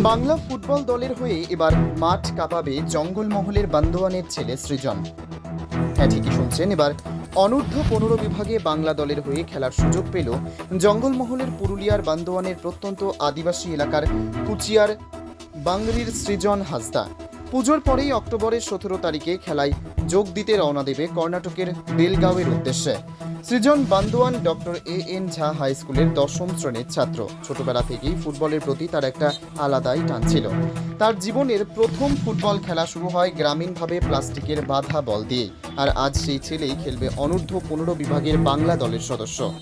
Bangla football দলের হয়ে এবার মাঠ কাঁপাবে জঙ্গলমহলের বান্দোয়ানের ছেলে সৃজন। হ্যাঁ ঠিকই শুনছেন, এবার অনূর্ধ্ব পনেরো বিভাগে বাংলা দলের হয়ে খেলার সুযোগ পেল জঙ্গলমহলের পুরুলিয়ার বান্দোয়ানের প্রত্যন্ত আদিবাসী এলাকার কুচিয়ার বাংরির সৃজন হাসদা। পুজোর পরেই অক্টোবরের সতেরো তারিখে খেলায় যোগ দিতে রওনা দেবে কর্ণাটকের বেলগাঁওয়ের উদ্দেশ্যে। Srijan Bandwan doctor A N Jha high স্কুলের দশম শ্রেণির ছাত্র। ছোটবেলা থেকেই ফুটবলের প্রতি তার একটা আলাদাই টান ছিল। তার জীবনের প্রথম ফুটবল খেলা শুরু হয় গ্রামীণভাবে প্লাস্টিকের বাধা বল দিয়ে আর আজ সেই ছেলেই খেলবে অনূর্ধ্ব পনেরো বিভাগের বাংলা দলের সদস্য।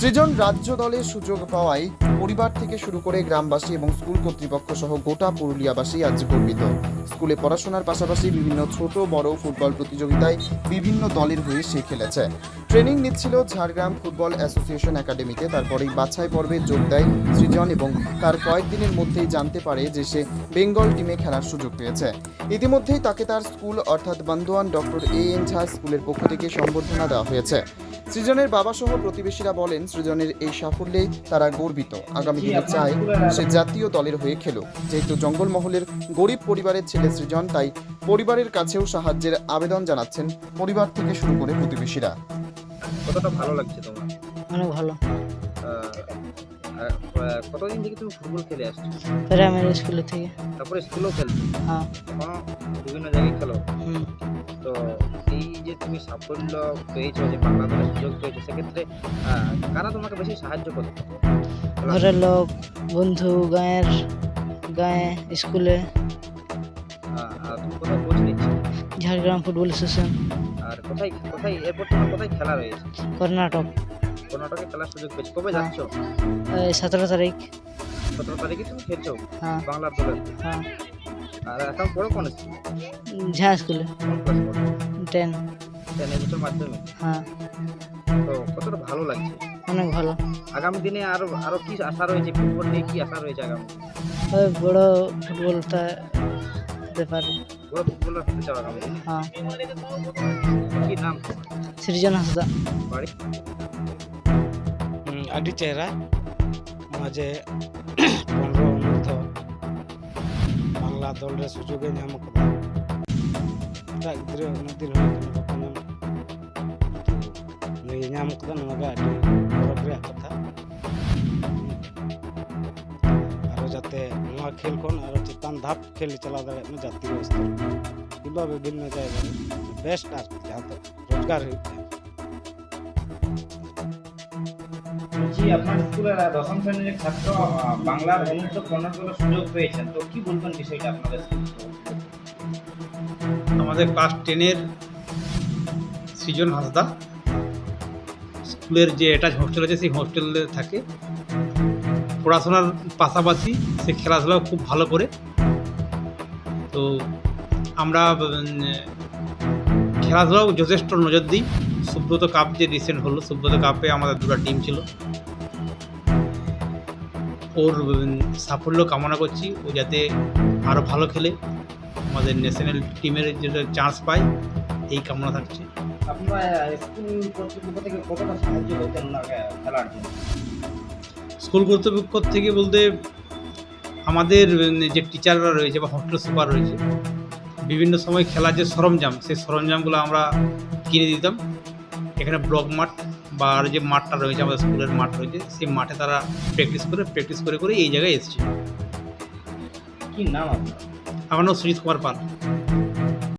সৃজন রাজ্য দলের সুযোগ পাওয়ায় পরিবার থেকে শুরু করে গ্রামবাসী এবং স্কুল কর্তৃপক্ষ সহ গোটা পুরুলিয়াবাসী আজ গর্বিত। স্কুলে পড়াশোনার পাশাপাশি বিভিন্ন ছোট বড় ফুটবল প্রতিযোগিতায় বিভিন্ন দলের হয়ে সে খেলেছে। ট্রেনিং নিচ্ছিল ঝাড়গ্রাম ফুটবল অ্যাসোসিয়েশন একাডেমিতে। তারপরেই বাছাই পর্বে যোগ দেয় সৃজন এবং তার কয়েকদিনের মধ্যেই জানতে পারে যে সে বেঙ্গল টিমে খেলার সুযোগ পেয়েছে। ইতিমধ্যেই তাকে তার স্কুল অর্থাৎ Bandwan doctor A N Jha স্কুলের পক্ষ থেকে সম্বর্ধনা দেওয়া হয়েছে। সৃজনের বাবা সহ প্রতিবেশীরা বলেন সৃজনের এই সাফল্যে তারা গর্বিত। আগামী দিনে চায় সে জাতীয় দলের হয়ে খেলুক। যেহেতু জঙ্গলমহলের গরিব পরিবারের ছেলে সৃজন তাই পরিবারের কাছেও সাহায্যের আবেদন জানাচ্ছেন পরিবার থেকে শুরু করে প্রতিবেশীরা। কতটা ভালো লাগছে তোমার? অনেক ভালো। কতদিন থেকে তুমি ফুটবল খেলে আসছো? প্রাইমারি স্কুলে থেকে। তারপরে স্কুলেও খেলছো? হ্যাঁ। এখনও বিভিন্ন জায়গায় খেলো? তো এই যে তুমি সাফল্য পেয়েছ যে বাংলা দলের সুযোগ পেয়েছ সেক্ষেত্রে কারা তোমাকে বেশি সাহায্য করতো ঘরের লোক বন্ধু গায়ের গায়ে স্কুলে। তুমি কোথায় কোচ নিচ্ছ ঝাড়গ্রাম ফুটবল অ্যাসোসিয়েশন আর কোথায় কোথায় এরপর তোমার কোথায় খেলা রয়েছে? কর্ণাটক। কর্ণাটকে খেলার সুযোগ পেয়েছ। কবে যাচ্ছ? এই সতেরো তারিখ। সতেরো তারিখে তুমি খেলছো? হ্যাঁ। বাংলার দলের। হ্যাঁ। আর এখন পড়ো কোন স্কুল ঝা স্কুলে। টেন। টেন এবছর মাধ্যমে হ্যাঁ। তো কতটা ভালো লাগছে? অনেক ভালো। আগামী দিনে আরও আরও কি আশা রয়েছে? ফুটবল নিয়ে কি আশা রয়েছে আগামী বড় ফুটবলটা হতে পারে বড় ফুটবলার হতে চাও আগামী হ্যাঁ। কি নাম সৃজন হাসদা বাড়ি ᱦᱩᱸ, ᱟᱹᱰᱤ ᱪᱮᱦᱨᱟ ᱱᱚᱣᱟ ᱡᱮ ᱯᱚᱱᱨᱚ ᱚᱱᱩᱨᱫᱷᱚ ᱵᱟᱝᱞᱟ ᱫᱚᱞ ᱨᱮ ᱥᱩᱡᱳᱜᱽ ᱮ ᱧᱟᱢ ᱟᱠᱟᱫᱟ ᱮᱴᱟᱜ ᱜᱤᱫᱽᱨᱟᱹ ᱩᱱᱟᱹᱜ ᱫᱤᱱ ᱦᱩᱭ ᱠᱟᱱᱟ ᱵᱟᱠᱚ ᱧᱟᱢ ᱱᱩᱭ ᱧᱟᱢ ᱟᱠᱟᱫᱟ ᱱᱚᱣᱟ ᱜᱮ ᱟᱹᱰᱤ ᱜᱚᱨᱚᱵᱽ ᱨᱮᱭᱟᱜ ᱠᱟᱛᱷᱟ আরও যাতে নয়া খেল খন আরও চেতান ধাপ খেল চালাও দাঁড়ায় মা জাতীয় স্তর কিংবা বিভিন্ন জায়গায় বেস্ট আর কি, যাহাতে রোজগার হইতে বলছি আপনার স্কুলের দশম শ্রেণির ছাত্র বাংলার অনূর্ধ্ব পনেরো সুযোগ পেয়েছেন তো কি বলবেন বিষয়টা আপনাদের? স্কুল আমাদের ক্লাস টেনের সৃজন হাসদা স্কুলের যে অ্যাটাচ হোস্টেল আছে সেই হোস্টেলে থাকে। পড়াশোনার পাশাপাশি সে খেলাধুলাও খুব ভালো করে। তো আমরা খেলাধুলাও যথেষ্ট নজর দিই। সুব্রত কাপ যে রিসেন্ট হলো সুব্রত কাপে আমাদের দুটো টিম ছিল। ওর সাফল্য কামনা করছি ও যাতে আরও ভালো খেলে। আমাদের ন্যাশনাল টিমের যেটা চান্স পায় এই কামনা থাকছে। আপনারা স্কুল কর্তৃপক্ষ থেকে কতটা সাহায্য করতেন খেলার জন্য? স্কুল কর্তৃপক্ষ থেকে বলতে আমাদের যে টিচাররা রয়েছে বা হোস্টেল সুপার রয়েছে বিভিন্ন সময় খেলার যে সরঞ্জাম সেই সরঞ্জামগুলো আমরা কিনে দিতাম। এখানে ব্লক মাঠ বা আর যে মাঠটা রয়েছে আমাদের স্কুলের মাঠ রয়েছে সেই মাঠে তারা প্র্যাকটিস করে প্র্যাকটিস করে করে এই জায়গায় এসছে কি নাম আপনার? আমার নাম সুজিত কুমার পাল।